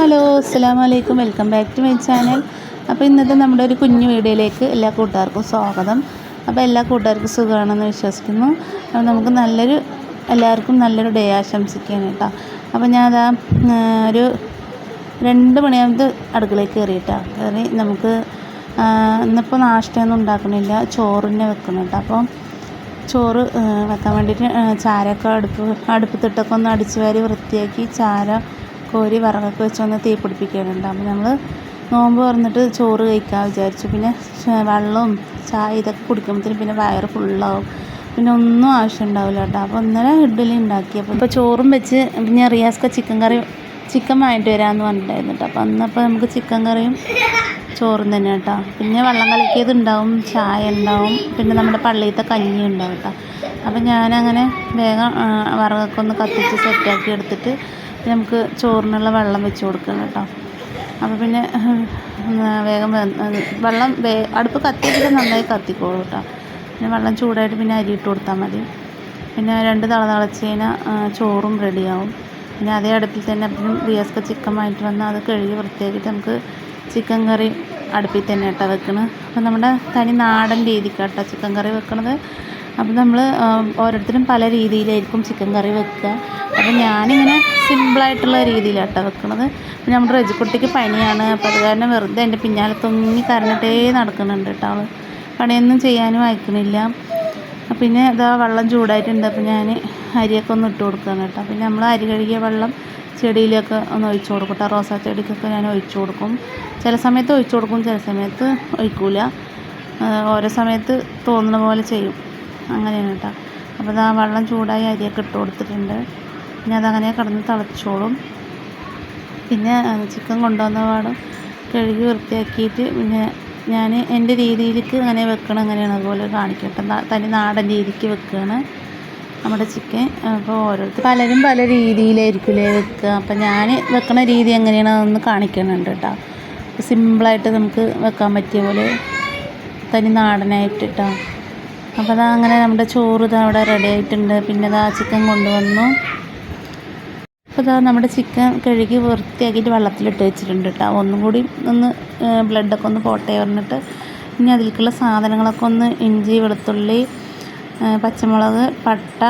Hello അസ്സാം വലൈക്കും welcome back to my channel. അപ്പോൾ ഇന്നത്തെ നമ്മുടെ ഒരു കുഞ്ഞു വീഡിയോയിലേക്ക് എല്ലാ കൂട്ടുകാർക്കും സ്വാഗതം. അപ്പോൾ എല്ലാ കൂട്ടുകാർക്കും സുഖമാണെന്ന് വിശ്വസിക്കുന്നു. അപ്പോൾ നമുക്ക് നല്ലൊരു എല്ലാവർക്കും നല്ലൊരു ഡേ ആശംസിക്കുകയാണ് കേട്ടോ. അപ്പോൾ ഞാൻ അതാ ഒരു രണ്ട് മണിയാകുമ്പോൾ അടുക്കളയിൽ കയറിയിട്ടാ. കയറി നമുക്ക് ഇന്നിപ്പോൾ നാഷ്ടയൊന്നും ഉണ്ടാക്കണില്ല. ചോറിനെ വെക്കണം കേട്ടോ. അപ്പോൾ ചോറ് വെക്കാൻ വേണ്ടിയിട്ട് ചാരൊക്കെ അടുപ്പ് അടുപ്പത്തിട്ടൊക്കെ ഒന്ന് അടിച്ചു വാരി വൃത്തിയാക്കി ചാര കോരി വിറകൊക്കെ വെച്ചൊന്ന് തീ പിടിപ്പിക്കുന്നുണ്ട് അപ്പോൾ നമ്മൾ നോമ്പ് തുറന്നിട്ട് ചോറ് കഴിക്കാൻ വിചാരിച്ചു. പിന്നെ വെള്ളവും ചായ ഇതൊക്കെ കുടിക്കുമ്പോഴത്തേനും പിന്നെ വയറ് ഫുള്ളാവും. പിന്നെ ഒന്നും ആവശ്യം ഉണ്ടാവില്ല കേട്ടോ. അപ്പോൾ ഇന്നലെ ഇഡ്ഡലി ഉണ്ടാക്കി. അപ്പോൾ ഇപ്പോൾ ചോറും വെച്ച് പിന്നെ റിയാസ്ക ചിക്കൻ കറി ചിക്കൻ വാങ്ങിയിട്ട് വരാമെന്ന് പറഞ്ഞിട്ടുണ്ടായിരുന്നു കേട്ടോ. അപ്പോൾ അന്നപ്പോൾ നമുക്ക് ചിക്കൻ കറിയും ചോറും തന്നെ കേട്ടോ. പിന്നെ വെള്ളം കലക്കിയത് ഉണ്ടാവും ചായ ഉണ്ടാവും. പിന്നെ നമ്മുടെ പള്ളിയിലത്തെ കഞ്ഞി ഉണ്ടാവും കേട്ടോ. അപ്പോൾ ഞാനങ്ങനെ വേഗം വറവൊക്കെ ഒന്ന് കത്തിച്ച് സെറ്റാക്കി എടുത്തിട്ട് നമുക്ക് ചോറിനുള്ള വെള്ളം വെച്ച് കൊടുക്കണം കേട്ടോ. അപ്പോൾ പിന്നെ വേഗം വെള്ളം വേ അടുപ്പ് കത്തിയിട്ട് നന്നായി കത്തിക്കോളൂ കേട്ടോ. പിന്നെ വെള്ളം ചൂടായിട്ട് പിന്നെ അരി ഇട്ട് കൊടുത്താൽ മതി. പിന്നെ രണ്ട് തള തിളച്ച് കഴിഞ്ഞാൽ ചോറും റെഡിയാവും. പിന്നെ അതേ അടുപ്പിൽ തന്നെ അപ്പം റിയാസ്ക ചിക്കൻ വാങ്ങിയിട്ട് വന്നാൽ അത് കഴുകി വൃത്തിയാക്കിയിട്ട് നമുക്ക് ചിക്കൻ കറി അടുപ്പിൽ തന്നെ കേട്ടോ വെക്കണത് അപ്പം നമ്മുടെ തനി നാടൻ രീതിക്കാട്ടോ ചിക്കൻ കറി വെക്കണത്. അപ്പം നമ്മൾ ഓരോരുത്തരും പല രീതിയിലായിരിക്കും ചിക്കൻ കറി വെക്കുക. അപ്പം ഞാനിങ്ങനെ സിമ്പിളായിട്ടുള്ള രീതിയിലാട്ടോ വെക്കണത്. പിന്നെ നമ്മുടെ റെജിക്കുട്ടിക്ക് പനിയാണ്. അപ്പോൾ അത് കാരണം വെറുതെ എന്റെ പിന്നാലെ തൊങ്ങി കരഞ്ഞിട്ടേ നടക്കുന്നുണ്ട് കേട്ടോ അവൾ പണിയൊന്നും ചെയ്യാനും അയക്കണില്ല. പിന്നെ ഇതാ വെള്ളം ചൂടായിട്ടുണ്ട്. അപ്പോൾ ഞാൻ അരിയൊക്കെ ഒന്ന് ഇട്ട് കൊടുക്കുകയാണ് കേട്ടോ. പിന്നെ നമ്മൾ അരി കഴുകിയ വെള്ളം ചെടിയിലൊക്കെ ഒന്ന് ഒഴിച്ചു കൊടുക്കും കേട്ടോ. റോസാ ചെടിക്കൊക്കെ ഞാൻ ഒഴിച്ചു കൊടുക്കും. ചില സമയത്ത് ഒഴിച്ചു കൊടുക്കും ചില സമയത്ത് ഒഴിക്കൂല. ഓരോ സമയത്ത് തോന്നുന്ന പോലെ ചെയ്യും. അങ്ങനെയാണ് കേട്ടോ അപ്പോൾ ഇതാ വെള്ളം ചൂടായി അരിയൊക്കെ ഇട്ട് കൊടുത്തിട്ടുണ്ട്. പിന്നെ അതങ്ങനെ കിടന്ന് തിളച്ചോളും. പിന്നെ ചിക്കൻ കൊണ്ടുവന്ന പാടും കഴുകി വൃത്തിയാക്കിയിട്ട് പിന്നെ ഞാൻ എന്റെ രീതിയിലേക്ക് അങ്ങനെ വെക്കണം അങ്ങനെയാണ് അതുപോലെ കാണിക്കട്ടെ. തനി നാടൻ രീതിക്ക് വെക്കുകയാണ് നമ്മുടെ ചിക്കൻ. അപ്പോൾ ഓരോരുത്തർ പലരും പല രീതിയിലായിരിക്കില്ലേ വെക്കുക അപ്പം ഞാൻ വെക്കണ രീതി എങ്ങനെയാണ് അതൊന്ന് കാണിക്കുന്നുണ്ട് കേട്ടോ സിമ്പിളായിട്ട് നമുക്ക് വെക്കാൻ പറ്റിയ പോലെ തനി നാടനായിട്ട് കേട്ടോ അപ്പോൾ അതാ അങ്ങനെ നമ്മുടെ ചോറ് ഇതാ അവിടെ റെഡി ആയിട്ടുണ്ട്. പിന്നെ ഇതാ ചിക്കൻ കൊണ്ടുവന്നു. അപ്പോൾ ഇതാ നമ്മുടെ ചിക്കൻ കഴുകി വൃത്തിയാക്കിയിട്ട് വെള്ളത്തിലിട്ട് വെച്ചിട്ടുണ്ട് കേട്ടോ ഒന്നും കൂടി ഒന്ന് ബ്ലഡൊക്കെ ഒന്ന് പോട്ടെ പറഞ്ഞിട്ട് ഇനി അതിലേക്കുള്ള സാധനങ്ങളൊക്കെ ഒന്ന് ഇഞ്ചി വെളുത്തുള്ളി പച്ചമുളക് പട്ട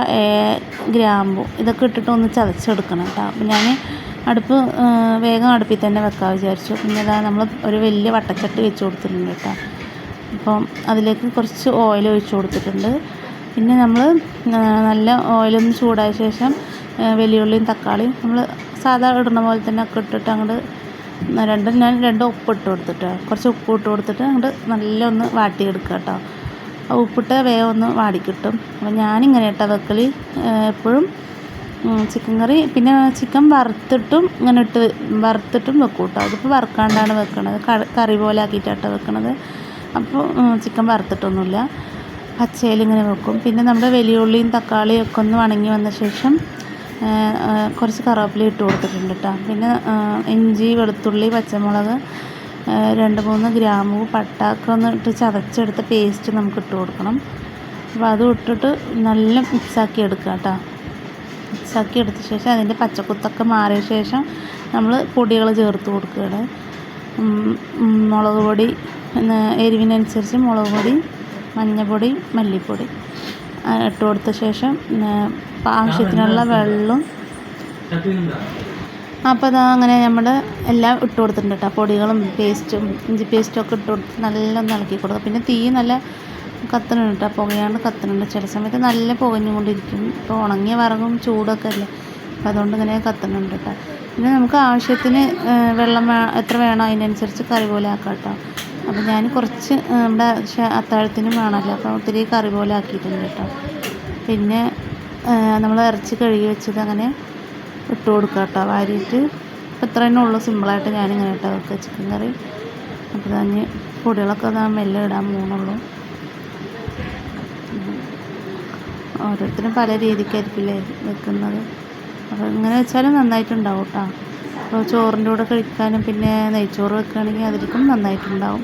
ഗ്രാമ്പു ഇതൊക്കെ ഇട്ടിട്ട് ഒന്ന് ചതച്ചെടുക്കണം കേട്ടോ അപ്പം ഞാൻ അടുപ്പ് വേഗം അടുപ്പിൽ തന്നെ വെക്കാൻ വിചാരിച്ചു. പിന്നെ ഇതാ നമ്മൾ ഒരു വലിയ വട്ടച്ചട്ടി വെച്ച് കൊടുത്തിട്ടുണ്ട് കേട്ടോ അപ്പം അതിലേക്ക് കുറച്ച് ഓയിൽ ഒഴിച്ച് കൊടുത്തിട്ടുണ്ട്. പിന്നെ നമ്മൾ നല്ല ഓയിലും ചൂടായ ശേഷം വലിയുള്ളിയും തക്കാളിയും നമ്മൾ സാധാ ഇടുന്ന പോലെ തന്നെ ഒക്കെ ഇട്ടിട്ട് അങ്ങോട്ട് രണ്ടും ഞാൻ രണ്ടും ഉപ്പ് ഇട്ട് കൊടുത്തിട്ട്. കുറച്ച് ഉപ്പ് ഇട്ട് കൊടുത്തിട്ട് അങ്ങോട്ട് നല്ല ഒന്ന് വാട്ടിയെടുക്കുക കേട്ടോ ആ ഉപ്പിട്ട് വേഗം ഒന്ന് വാടിക്കിട്ടും അപ്പം ഞാനിങ്ങനെ കേട്ടോ വെക്കൽ എപ്പോഴും ചിക്കൻ കറി പിന്നെ ചിക്കൻ വറുത്തിട്ടും ഇങ്ങനെ ഇട്ട് വറുത്തിട്ടും വെക്കും കേട്ടോ അതിപ്പോൾ വറുക്കാണ്ടാണ് വെക്കണത്. കറി പോലെ ആക്കിയിട്ടാട്ടോ വെക്കണത്. അപ്പോൾ ചിക്കൻ വറുത്തിട്ടൊന്നുമില്ല. പച്ചയിൽ ഇങ്ങനെ വെക്കും. പിന്നെ നമ്മുടെ വലിയുള്ളിയും തക്കാളിയും ഒക്കെ ഒന്ന് വണങ്ങി വന്ന ശേഷം കുറച്ച് കറിവേപ്പില ഇട്ട് കൊടുത്തിട്ടുണ്ട് കേട്ടോ. പിന്നെ ഇഞ്ചി വെളുത്തുള്ളി പച്ചമുളക് രണ്ട് മൂന്ന് ഗ്രാമ്പു പട്ട ഒക്കെ ഒന്ന് ഇട്ട് ചതച്ചെടുത്ത പേസ്റ്റ് നമുക്ക് ഇട്ട് കൊടുക്കണം. അപ്പോൾ അതും ഇട്ടിട്ട് നല്ല മിക്സാക്കി എടുക്കുക കേട്ടോ. മിക്സാക്കി എടുത്ത ശേഷം അതിന്റെ പച്ചക്കുത്തൊക്കെ മാറിയ ശേഷം നമ്മൾ പൊടികൾ ചേർത്ത് കൊടുക്കുകയാണ്. മുളക് പൊടി എരിവിനനുസരിച്ച് മുളക് പൊടി മഞ്ഞൾപ്പൊടി മല്ലിപ്പൊടി. ഇട്ട് കൊടുത്ത ശേഷം ആവശ്യത്തിനുള്ള വെള്ളവും അപ്പോൾ അതാ അങ്ങനെ നമ്മൾ എല്ലാം ഇട്ട് കൊടുത്തിട്ടുണ്ട് കേട്ടോ പൊടികളും പേസ്റ്റും ഇഞ്ചി പേസ്റ്റും ഒക്കെ ഇട്ട് കൊടുത്ത് നല്ല ഒന്ന് ഇളക്കി കൊടുക്കുക പിന്നെ തീ നല്ല കത്തണുണ്ട് കേട്ടോ പുകയാണ്ട് കത്തണുണ്ട്. ചില സമയത്ത് നല്ല പുകഞ്ഞുകൊണ്ടിരിക്കും. ഇപ്പോൾ ഉണങ്ങിയ വിറകും ചൂടൊക്കെ അല്ലേ? അപ്പോൾ അതുകൊണ്ട് ഇങ്ങനെ കത്തണുണ്ട് കേട്ടോ പിന്നെ നമുക്ക് ആവശ്യത്തിന് വെള്ളം എത്ര വേണോ അതിനനുസരിച്ച് കറി പോലെ ആക്കാം കേട്ടോ അപ്പോൾ ഞാൻ കുറച്ച് നമ്മുടെ അത്താഴത്തിനും വേണമല്ലോ അപ്പോൾ ഒത്തിരി കറി പോലെ ആക്കിയിട്ടുണ്ട് കേട്ടോ. പിന്നെ നമ്മൾ ഇറച്ചി കഴുകി വെച്ചത് അങ്ങനെ ഇട്ട് കൊടുക്കുക കേട്ടോ വാരിയിട്ട്. ഇത്ര തന്നെ ഉള്ളൂ സിമ്പിളായിട്ട് ഞാനിങ്ങനെ കേട്ടോ വെക്കുക ചിക്കൻ കറി. അപ്പോൾ തന്നെ പൊടികളൊക്കെ ഞാൻ മെല്ലെ ഇടാൻ പോകുന്നുള്ളൂ. ഓരോരുത്തരും പല രീതിക്കായിരിക്കില്ലേ വെക്കുന്നത്. അപ്പോൾ ഇങ്ങനെ വെച്ചാലും നന്നായിട്ടുണ്ടാവും കേട്ടോ. ചോറിന്റെ കൂടെ കഴിക്കാനും പിന്നെ നെയ്ച്ചോറ് വെക്കുകയാണെങ്കിൽ അതിലേക്കും നന്നായിട്ടുണ്ടാവും.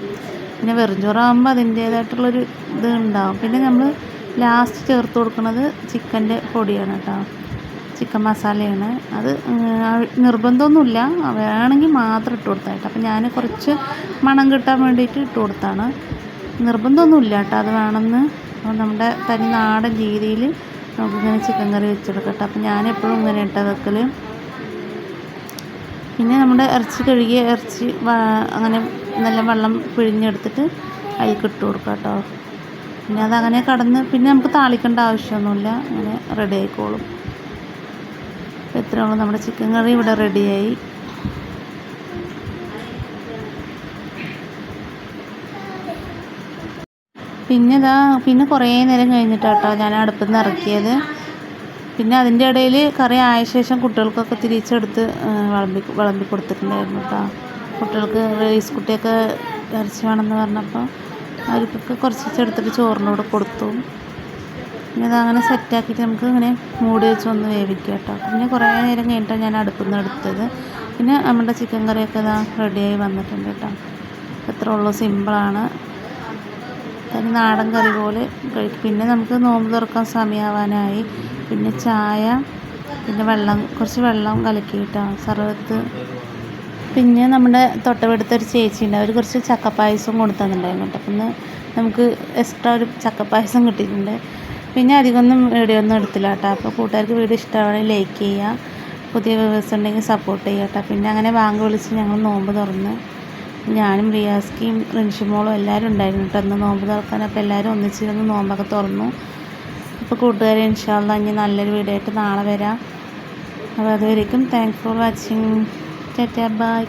പിന്നെ വെറും ചോറാകുമ്പോൾ അതിന്റേതായിട്ടുള്ളൊരു ഇത് ഉണ്ടാവും. പിന്നെ നമ്മൾ ലാസ്റ്റ് ചേർത്ത് കൊടുക്കുന്നത് ചിക്കന്റെ പൊടിയാണ് കേട്ടോ. ചിക്കൻ മസാലയാണ്. അത് നിർബന്ധമൊന്നുമില്ല. വേണമെങ്കിൽ മാത്രം ഇട്ട് കൊടുത്താൽ കേട്ടോ അപ്പോൾ ഞാൻ കുറച്ച് മണം കിട്ടാൻ വേണ്ടിയിട്ട് ഇട്ട് കൊടുത്താണ്. നിർബന്ധമൊന്നുമില്ല കേട്ടോ അത് വേണമെന്ന്. നമ്മുടെ തനി നാടൻ രീതിയിൽ നമുക്കിങ്ങനെ ചിക്കൻ കറി വെച്ചെടുക്കട്ടെ അപ്പോൾ ഞാൻ എപ്പോഴും ഇങ്ങനെ ഇട്ട വെക്കൽ. പിന്നെ നമ്മുടെ ഇറച്ചി കഴുകിയ ഇറച്ചി അങ്ങനെ നല്ല വെള്ളം പിഴിഞ്ഞെടുത്തിട്ട് അതിലേക്ക് ഇട്ട് കൊടുക്കുക കേട്ടോ. പിന്നെ അതങ്ങനെ കടന്ന് പിന്നെ നമുക്ക് താളിക്കേണ്ട ആവശ്യമൊന്നുമില്ല. അങ്ങനെ റെഡി ആയിക്കോളും. അപ്പോൾ ഇത്രയേ ഉള്ളൂ. നമ്മുടെ ചിക്കൻ കറി ഇവിടെ റെഡിയായി പിന്നെ ഇതാ പിന്നെ കുറേ നേരം കഴിഞ്ഞിട്ടാട്ടോ ഞാൻ അടുപ്പിൽ നിന്ന് ഇറക്കിയത്. പിന്നെ അതിന്റെ ഇടയിൽ കറി ആയ ശേഷം കുട്ടികൾക്കൊക്കെ തിരിച്ചെടുത്ത് വിളമ്പി വിളമ്പി കൊടുത്തിട്ടുണ്ടായിരുന്നു. കേട്ടോ കുട്ടികൾക്ക് റൈസ് കുട്ടിയൊക്കെ ഇറച്ചി വേണമെന്ന് പറഞ്ഞപ്പോൾ അവർക്കൊക്കെ കുറച്ച് എടുത്തിട്ട് ചോറിനോട് കൊടുത്തു. പിന്നെ അതങ്ങനെ സെറ്റാക്കിയിട്ട് നമുക്ക് ഇങ്ങനെ മൂടി വെച്ച് ഒന്ന് വേവിക്കുക കേട്ടോ. പിന്നെ കുറേ നേരം കഴിഞ്ഞിട്ടാണ് ഞാൻ അടുപ്പിൽ നിന്ന് എടുത്തത്. പിന്നെ നമ്മുടെ ചിക്കൻ കറിയൊക്കെ ഇതാ റെഡിയായി വന്നിട്ടുണ്ട് കേട്ടോ. എത്ര ഉള്ളൂ സിമ്പിളാണ് തനി നാടൻ കറി പോലെ കഴിക്കും. പിന്നെ നമുക്ക് നോമ്പ് തുറക്കാൻ സമയമാവാനായി. പിന്നെ ചായ പിന്നെ വെള്ളം കുറച്ച് വെള്ളം കലക്കിയിട്ടാണ് സർവത്ത്. പിന്നെ നമ്മുടെ തൊട്ടടുത്ത ഒരു ചേച്ചി ഉണ്ട് അവർ കുറച്ച് ചക്കപ്പായസം കൊണ്ടു തന്നിട്ടുണ്ടായിരുന്നു കേട്ടോ. അപ്പം നമുക്ക് എക്സ്ട്രാ ഒരു ചക്കപ്പായസം കിട്ടിയിട്ടുണ്ട്. പിന്നെ അധികമൊന്നും വീഡിയോ ഒന്നും എടുത്തില്ല കേട്ടോ. അപ്പോൾ കൂട്ടുകാർക്ക് വീഡിയോ ഇഷ്ടമാണെങ്കിൽ ലൈക്ക് ചെയ്യുക പുതിയ വ്യൂവേഴ്സ് ഉണ്ടെങ്കിൽ സപ്പോർട്ട് ചെയ്യുക കേട്ടോ. പിന്നെ അങ്ങനെ ബാങ്ക് വിളിച്ച് ഞങ്ങൾ നോമ്പ് തുറന്ന് ഞാനും റിയാസ്കിയും റിൻഷിമോളും എല്ലാവരും ഉണ്ടായിരുന്നു കേട്ടോ. അന്ന് നോമ്പ് തുറക്കാൻ അപ്പോൾ എല്ലാവരും ഒന്നിച്ചിരുന്ന് നോമ്പൊക്കെ തുറന്നു. അപ്പോൾ കൂട്ടുകാരെ ഇൻഷാല്ല ഇനി നല്ലൊരു വീഡിയോ ആയിട്ട് നാളെ വരാം. അപ്പോൾ അതുവരേക്കും thanks for watching tata bye